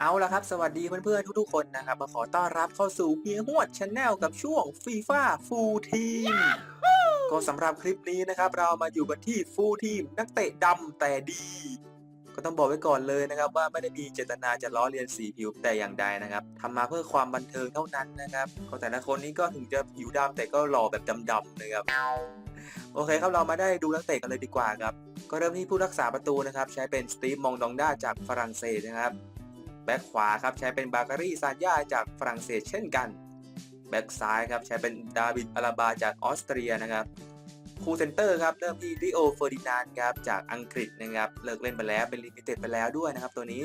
เอาละครับ สวัสดีเพื่อนๆ ทุกๆ คนนะครับ มาขอต้อนรับเข้าสู่เฮียหวดชาแนลกับช่วงฟีฟ่าฟูลทีมก็สำหรับคลิปนี้นะครับ เรามาอยู่กันที่ฟูลทีมนักเตะดำแต่ดี ก็ต้องบอกไว้ก่อนเลยนะครับว่าไม่ได้มีเจตนาจะล้อเลียนสีผิวแต่อย่างใดนะครับทำมาเพื่อความบันเทิงเท่านั้นนะครับก็แต่ละคนนี้ก็ถึงจะผิวดำแต่ก็หล่อแบบดำๆนะครับโอเคครับเรามาได้ดูนักเตะกันเลยดีกว่าครับก็เริ่มที่ผู้รักษาประตูนะครับใช้เป็นสตีฟมองดองด้าจากฝรั่งเศสนะครับ แบ็คขวาครับใช้เป็นบาการีซานยาจากฝรั่งเศสเช่นกันแบ็คซ้ายครับใช้เป็นดาวิดอาราบาจากออสเตรียนะครับคูเซนเตอร์ครับเริ่มที่ริโอเฟอร์ดินานครับจากอังกฤษนะครับเลิกเล่นไปแล้วเป็นลิมิเต็ดไปแล้วด้วยนะครับตัวนี้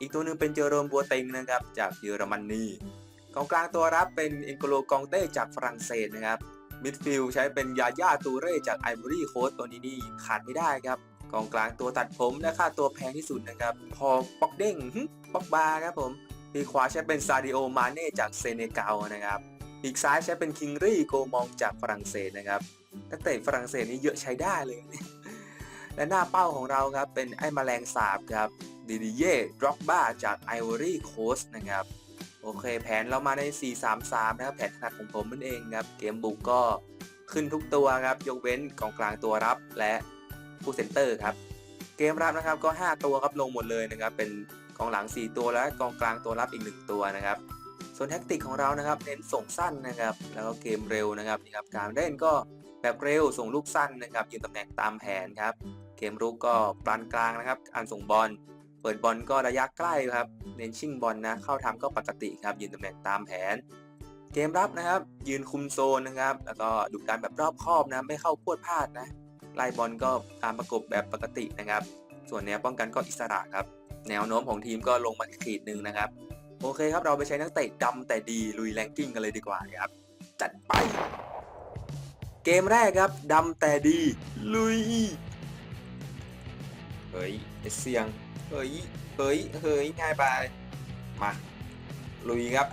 อีกตัวหนึ่งเป็นเจอโรมบัวเต็งนะครับจากเยอรมนีกองกลางตัวรับเป็นอินโกโลกองเต้จากฝรั่งเศสนะครับมิดฟิลด์ใช้เป็นยาย่าตูเร่จากไอวอรี่โคสต์ตัวนี้นี่ขาดไม่ได้ครับ กองกลางตัวตัดผมและค่าตัวแพงที่สุดนะครับ พอปอกเด้งปอกบาครับผมปีขวาใช้เป็นซาดิโอมาเน่จากเซเนกัลนะครับปีกซ้ายใช้เป็นคิงรี่โกมองจากฝรั่งเศสนะครับนักเตะฝรั่งเศสนี่เยอะใช้ได้เลย และหน้าเป้าของเราครับเป็นไอ้แมลงสาบครับดิดิเย่ดร็อกบ้าจากไอวอรี่โคสนะครับโอเค แผนเรามาใน 4-3-3 นะครับ แผนถนัดของผมนั่นเองครับ เกมบุกก็ขึ้นทุกตัวครับ ยกเว้นกองกลางตัวรับและ ผู้เซนเตอร์ครับ เกมรับนะครับก็ 5 ตัวครับลงหมดเลยนะครับ เป็นกองหลัง 4 ตัวและกองกลางตัวรับอีก 1 ตัวนะครับ ส่วนแท็กติกของเรานะครับเน้นส่งสั้นนะครับ แล้วก็เกมเร็วนะครับนี่ครับการเล่นก็แบบเร็วส่งลูกสั้นนะครับยืนตำแหน่งตามแผนครับ เกมรุกก็ปานกลางนะครับการส่งบอลเปิดบอลก็ระยะใกล้ครับเน้นชิ่งบอลนะเข้าทำก็ปกติครับยืนตำแหน่งตามแผน เกมรับนะครับ ยืนคุมโซนนะครับ แล้วก็ดุดันแบบรอบคอบนะไม่เข้าพวดพลาดนะ ไล่บอลก็การประกบแบบปกตินะครับ ส่วนแนวป้องกันก็อิสระครับ แนวโน้มของทีมก็ลงมาขีดหนึ่งนะครับ โอเคครับเราไปใช้นักเตะดำแต่ดีลุยแรงกิ้งกันเลยดีกว่าครับ จัดไป เกมแรกครับดำแต่ดี ลุย เฮ้ยเสียง เฮ้ย เฮ้ย เฮ้ยง่ายไป มา ลุยครับ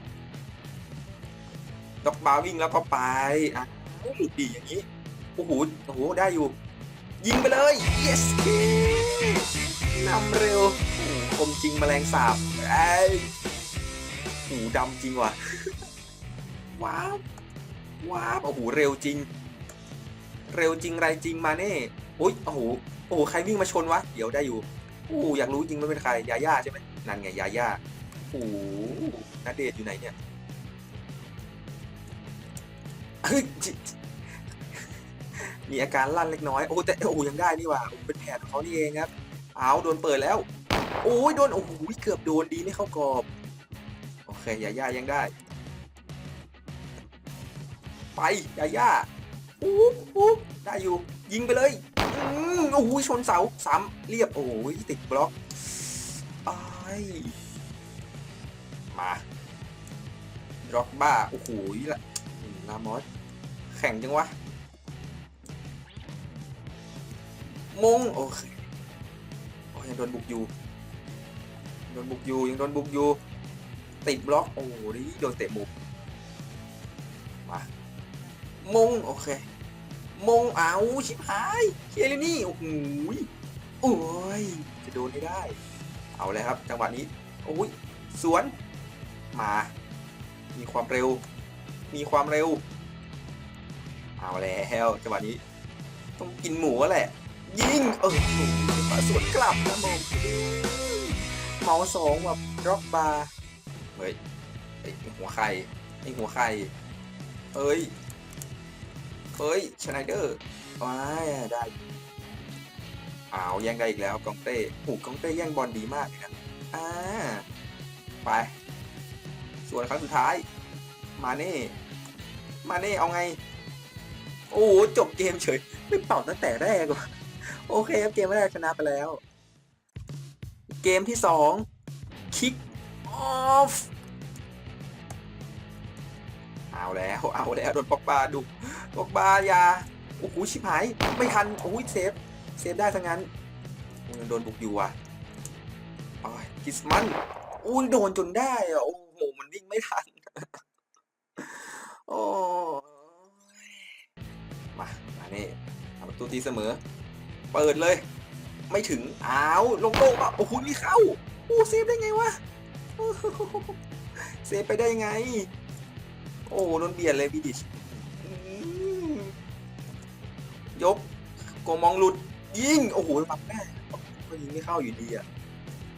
ดอกบาวิ่งแล้วก็ไปอะหลุดดีอย่างนี้โอ้โหโอ้โหได้อยู่ ยิงไปเลย yes นำเร็วโอ้โหคมจริงแมลงสาบไอ้หูดำจริงว่ะ ว้าว ว้าวโอ้โหเร็วจริง เร็วจริงไรจริงมาเน่อุ้ยโอ้โหโอ้โหใครวิ่งมาชนวะ เดี๋ยวได้อยู่โอ้โหอยากรู้จริงว่าเป็นใคร ยาย่าใช่ไหมนั่นไงยาย่าโอ้โหนาเดชอยู่ไหนเนี่ยเฮ้ย มีอาการลั่นเล็กน้อยโอ้แต่โอ้ยังได้นี่ว่าเป็นแผนของเขานี่เองครับเอาโดนเปิดแล้ว โอ้ยโดนโอ้โหเกือบโดนดีไม่เข้ากรอบโอเคยาย่ายังได้ ไปยาย่าอู้อู้ได้อยู่ยิงไปเลยอืมโอ้โหชนเสาสามเรียบโอ้ยติดบล็อกไอ้ายมาร็อกบ้าโอ้โหละลามอสแข่งจังวะ มงโอเคโอ้ยังโดนบุกอยู่โดนบุกอยู่ยังโดนบุกอยู่ติดบล็อกโอ้โหนี่โดนเตะมุกมามงโอเคมงเอาชิบหายเคียร์นี่โอ้โหยโอ้ยจะโดนไม่ได้ เอาเลยครับ จังหวะนี้โอ้ยสวนมา มีความเร็ว มีความเร็ว เอาแล้วจังหวะนี้ ต้องกินหมูแหละ ยิงเออมาสวนกลับนะมงเมาสองแบบร็อกบาร์เฮ้ยไอหัวไข่ไอหัวไข่เอ้ยเฮ้ยชไนเดอร์ว้ายได้อ้าวแย่งได้อีกแล้วกองเต้หูกองเต้แย่งบอลดีมากเลยนะอ่าไปส่วนครั้งสุดท้าย มาเน่ มาเน่เอาไง โอ้โหจบเกมเฉย ไม่เป่าตั้งแต่แรกว่ะ โอเคครับเกมแรกชนะไปแล้ว เกมที่สองคิกออฟเอาแล้วเอาแล้วโดนปอกบาดุปอกบายาโอ้โหชิบหายไม่ทันโอ้ยเซฟเซฟได้ทั้งนั้นโดนบุกอยู่อะโอ้ยกิสมันอุ้ยโดนจนได้อะโอ้โหมันวิ่งไม่ทันโอ้มามานี่ทำประตูตีเสมอ เปิดเลย ไม่ถึงอ้าวลงโลกอะโอ้โหนี่เข้าโอ้เซฟได้ไงวะเซฟไปได้ไง โอ้โดนเบียดเลยพี่ดิชยกโกมองหลุด ยิง โอ้โหปับแม่ก็ยิงไม่เข้าอยู่ดีอะ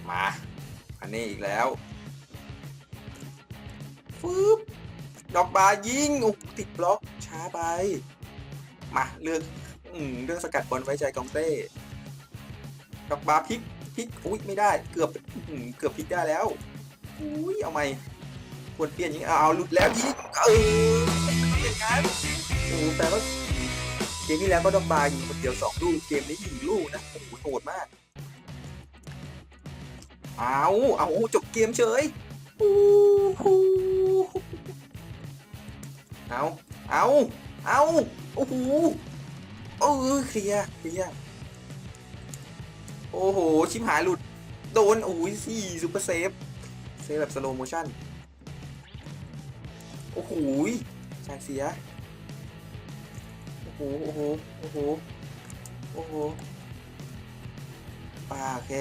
มา อันนี้อีกแล้วฟึบดอกบายิงโอ้ติดบล็อกช้าไป มา เลือก อืมเรื่องสกัดบอลไว้ใจกองเต้ดอกบาพลิกพลิกอุ้ยไม่ได้ เกือบอื้อหือเกือบพลิกได้แล้วอุ้ยเอาไหมควรเปลี่ยนยิงเอาหลุดแล้วยิงเอออย่างนั้นโอ้แต่ว่าเกมที่แล้วก็ดอกบายิงคนเดียวสองลูกเกมนี้ยิงลูกนะโอ้โหโหดมากเอาเอาจบเกมเฉยอู้หูเอาเอาเอาโอ้โห เออเคลียเคลียโอ้โห ชิมหายหลุด โดนโอ้ยสี่ซูเปอร์เซฟ เซฟแบบสโลโมชั่น โอ้โหสายเสีย โอ้โห โอ้โห โอ้โห โอ้โหป่าโอเค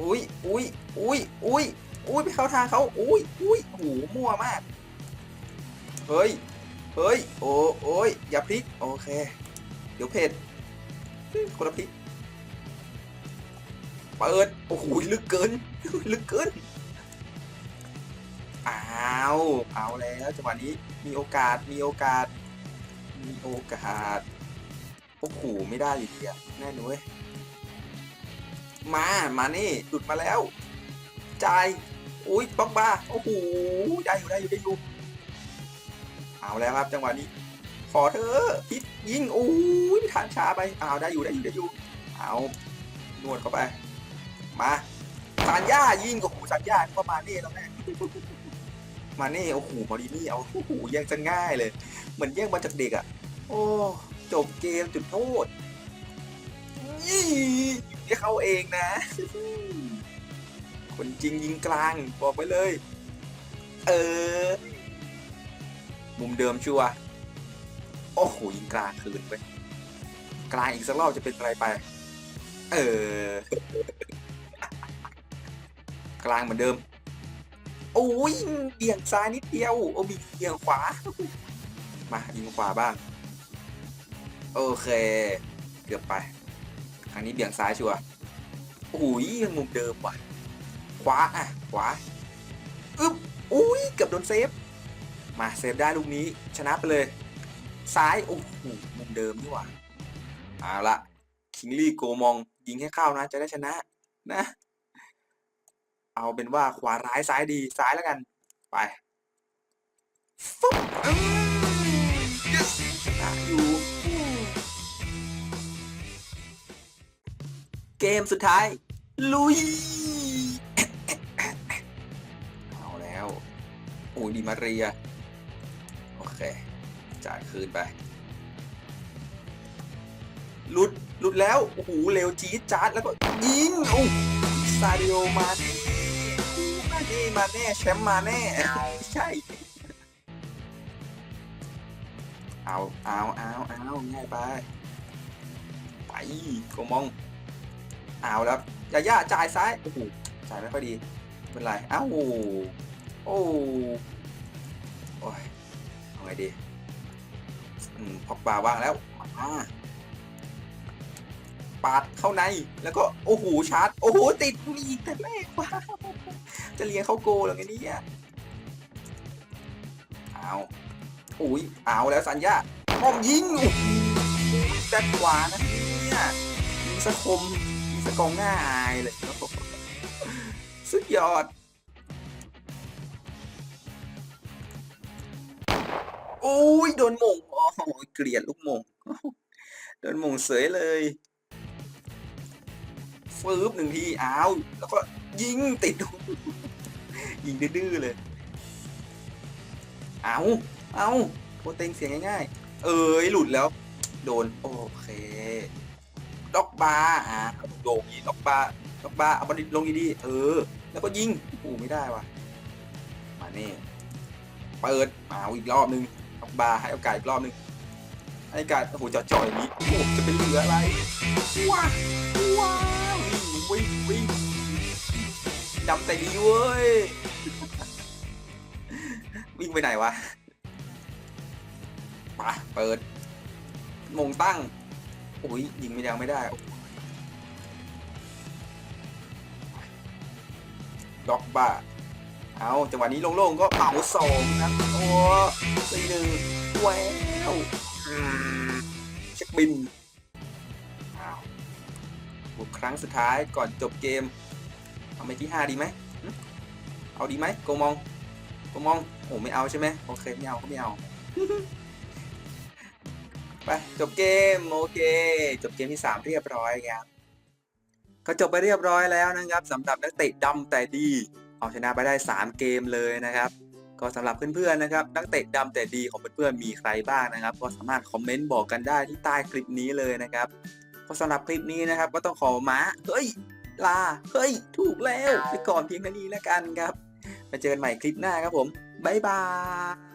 อุ้ยอุ้ยอุ้ยอุ้ยอุ้ยไปเข้าทางเขาอุ้ยอุ้ยโอ้โหมั่วมาก เฮ้ย เฮ้ย โอ้โอ้ยอย่าพลิก โอเค เดี๋ยวเผ็ดคนละพลิก เปิด โอ้โห ลึกเกิน ลึกเกิน อ้าว เอาแล้วจังหวะนี้ มีโอกาส มีโอกาส มีโอกาส โอ้โห ไม่ได้อยู่ดีอะแน่นเว้ยมา มานี่หลุดมาแล้ว จ่าย อุ้ยบ็อกบาโอ้โห ได้อยู่ ได้อยู่ ได้อยู่ เอาแล้วครับจังหวะนี้ ขอเธอพิษยิงอุ้ยทานช้าไปเอาได้อยู่ได้อยู่ได้อยู่เอานวดเข้าไป มาซานย่ายิงโอ้โหซานย่านี่ก็มาเน่แล้วแม่มาเน่โอ้โหมารินี่เอาโอ้โหแย่งจะง่ายเลย เหมือนแย่งมาจากเด็กอะ โอ้จบเกมจุดโทษยี่นี่เข้าเองนะ คนจริงยิงกลางบอกไปเลย เออ มุมเดิมชัวโอ้โหยิงกลางคืนไปกลางอีกสักรอบจะเป็นอะไรไป เออกลางเหมือนเดิม โอ้ยเบี่ยงซ้ายนิดเดียว โอ้มีเบี่ยงขวา มายิงขวาบ้าง โอเค เกือบไป ครั้งนี้เบี่ยงซ้ายชัวโอ้ยยังมุมเดิมว่ะขวาอะขวาอึ๊บอุ้ยเกือบโดนเซฟ มาเซฟได้ลูกนี้ชนะไปเลย ซ้ายโอ้โหมุมเดิมนี่หว่าเอาละคิงลี่โกมองยิงให้เข้านะ จะได้ชนะนะ เอาเป็นว่าขวาร้ายซ้ายดีซ้ายแล้วกัน ไปฟึ๊บชนะอยู่ เกมสุดท้าย ลุย เอาแล้ว โอ้ยดีมาเรีย เคจ่ายคืนไปหลุดหลุดแล้ว โอ้โห เร็วจี๊ดจ๊าดแล้วก็ยิงโอ้ซาดิโอมาเน่มาเน่มาแน่แชมป์มาแน่ใช่ เอาเอาเอาเอาง่ายไป ไปโกมอง เอาแล้วยาย่าจ่ายซ้าย โอ้โห จ่ายไม่ค่อยดี เป็นไร เอ้า โอ้โอ้ย งดีอืมพอกบาว่างแล้วมาปาดเข้าในแล้วก็โอ้โหชาร์จโอ้โหติดมีอีกแต่แรกว้าจะเลี้ยงเข้าโกหรือไงเนี่ยเอาอุ้ยเอาแล้วสัญญาป้อมยิงโอ้โหแบ็คขวานะเนี่ยยิงสะคมยิงสะกองหน้าอายเลยสุดยอด โอ้ยโดนมงโอ้โหเกลียดลูกมงโดนมงเสยเลยฟืบหนึ่งทีอ้าวแล้วก็ยิงติดยิงดื้อเลยเอาเอาโปรเต็งเสียงง่ายๆ เอ้ยหลุดแล้ว โดน โอเคด็อกบาร์อะโด่งยีด็อกบาร์ด็อกบาร์เอาบอลลงดีๆเออ แล้วก็ยิงโอ้ไม่ได้ว่ะมาเน่เปิดมาเอาอีกรอบนึง ด็อกบาร์ให้โอกาสอีกรอบนึงให้โอกาสโอ้โหจ่อๆอย่างนี้โอ้โหจะเป็นเหลืออะไรว้าว้าวิ่งวิ่งวิ่งดำแต่ดีเว้ยวิ่งไปไหนวะไปเปิดมงตั้งโอ้ยยิงไม่ยังไม่ได้ด็อกบ้า เอาจังหวะนี้โล่งๆก็เป่าสองครับโอ้สี่หนึ่งแววเช็คบินอ้าวบุกครั้งสุดท้ายก่อนจบเกม เอาไปที่ห้าดีไหม เอาดีไหมโกมองโกมองโอ้ไม่เอาใช่ไหมโอเคไม่เอาก็ไม่เอา ไปจบเกมโอเค จบเกมที่ 3 เรียบร้อยครับก็จบไปเรียบร้อยแล้วนะครับสำหรับนักเตะดำแต่ดี เอาชนะไปได้ 3 เกมเลยนะครับ ก็สำหรับเพื่อนๆนะครับนักเตะดำแต่ดีของเพื่อนๆมีใครบ้างนะครับ ก็สามารถคอมเมนต์บอกกันได้ที่ใต้คลิปนี้เลยนะครับก็สำหรับคลิปนี้นะครับ ก็ต้องขอมาเฮ้ยลาเฮ้ย ถูกแล้วไปก่อนเพียงเท่านี้แล้วกันครับมาเจอกันใหม่คลิปหน้าครับผมบ๊ายบาย